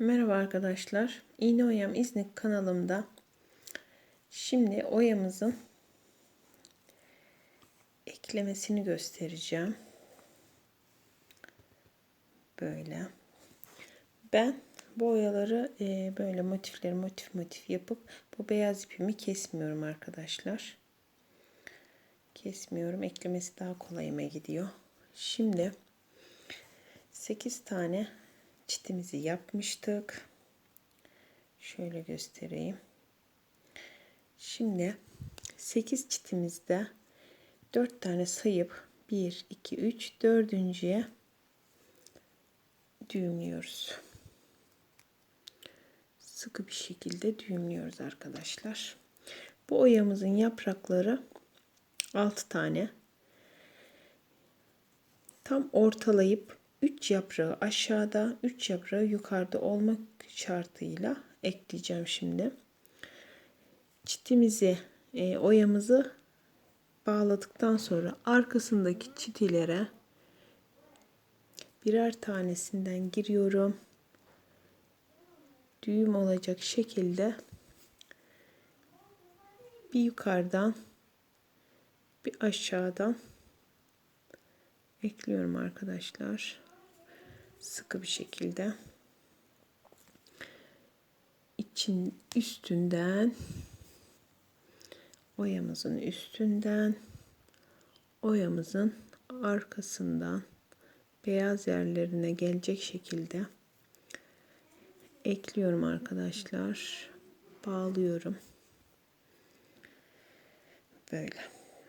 Merhaba arkadaşlar. İğne Oyam İznik kanalımda şimdi oyamızın eklemesini göstereceğim. Böyle. Ben bu oyaları e, böyle motifleri motif motif yapıp bu beyaz ipimi kesmiyorum arkadaşlar. Kesmiyorum. Eklemesi daha kolayıma gidiyor. Şimdi 8 tane çitimizi yapmıştık. Şöyle göstereyim. Şimdi 8 çitimizde 4 tane sayıp 1, 2, 3, 4.ye düğümlüyoruz. Sıkı bir şekilde düğümlüyoruz arkadaşlar. Bu oyamızın yaprakları 6 tane. Tam ortalayıp 3 yaprağı aşağıda, 3 yaprağı yukarıda olmak şartıyla ekleyeceğim şimdi. Çitimizi, e, oyamızı bağladıktan sonra arkasındaki çitilere birer tanesinden giriyorum. Düğüm olacak şekilde bir yukarıdan bir aşağıdan ekliyorum arkadaşlar sıkı bir şekilde için üstünden oyamızın üstünden oyamızın arkasından beyaz yerlerine gelecek şekilde ekliyorum arkadaşlar. Bağlıyorum. Böyle.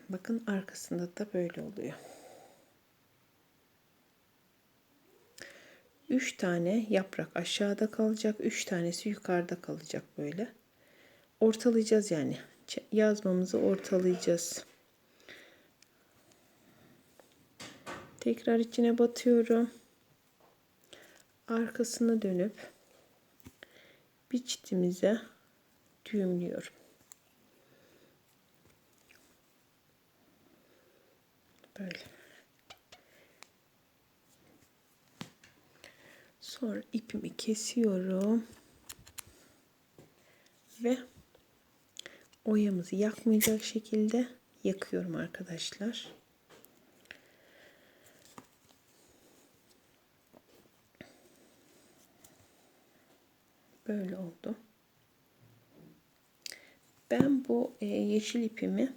Bakın arkasında da böyle oluyor. 3 tane yaprak aşağıda kalacak. 3 tanesi yukarıda kalacak böyle. Ortalayacağız yani. Yazmamızı ortalayacağız. Tekrar içine batıyorum. Arkasını dönüp bir çitimize düğümlüyorum. Böyle. Sonra ipimi kesiyorum. Ve oyamızı yakmayacak şekilde yakıyorum arkadaşlar. Böyle oldu. Ben bu e, yeşil ipimi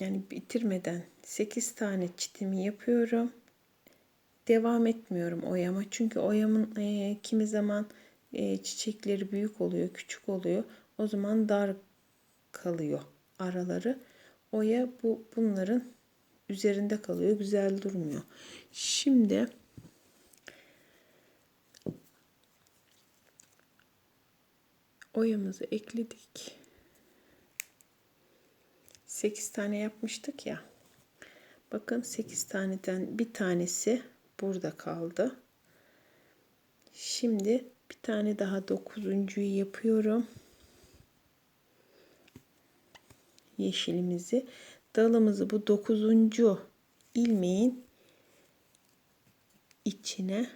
yani bitirmeden 8 tane çitimi yapıyorum devam etmiyorum oyama. Çünkü oyamın e, kimi zaman e, çiçekleri büyük oluyor, küçük oluyor. O zaman dar kalıyor araları. Oya bu bunların üzerinde kalıyor. Güzel durmuyor. Şimdi oyamızı ekledik. 8 tane yapmıştık ya. Bakın 8 taneden bir tanesi burada kaldı. Şimdi bir tane daha dokuzuncuyu yapıyorum. Yeşilimizi. Dalımızı bu dokuzuncu ilmeğin içine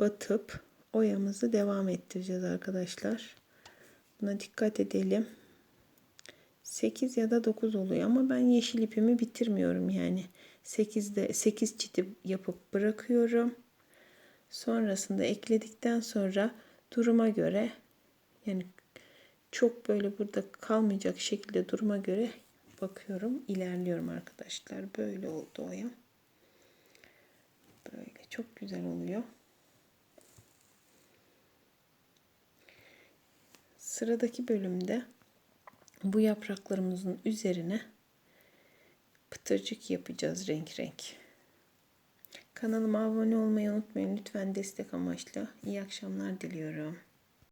batıp oyamızı devam ettireceğiz arkadaşlar. Buna dikkat edelim. 8 ya da 9 oluyor ama ben yeşil ipimi bitirmiyorum yani. 8'de 8 çiti yapıp bırakıyorum. Sonrasında ekledikten sonra duruma göre yani çok böyle burada kalmayacak şekilde duruma göre bakıyorum, ilerliyorum arkadaşlar. Böyle oldu oyam. Böyle çok güzel oluyor. Sıradaki bölümde bu yapraklarımızın üzerine pıtırcık yapacağız renk renk. Kanalıma abone olmayı unutmayın. Lütfen destek amaçlı. İyi akşamlar diliyorum.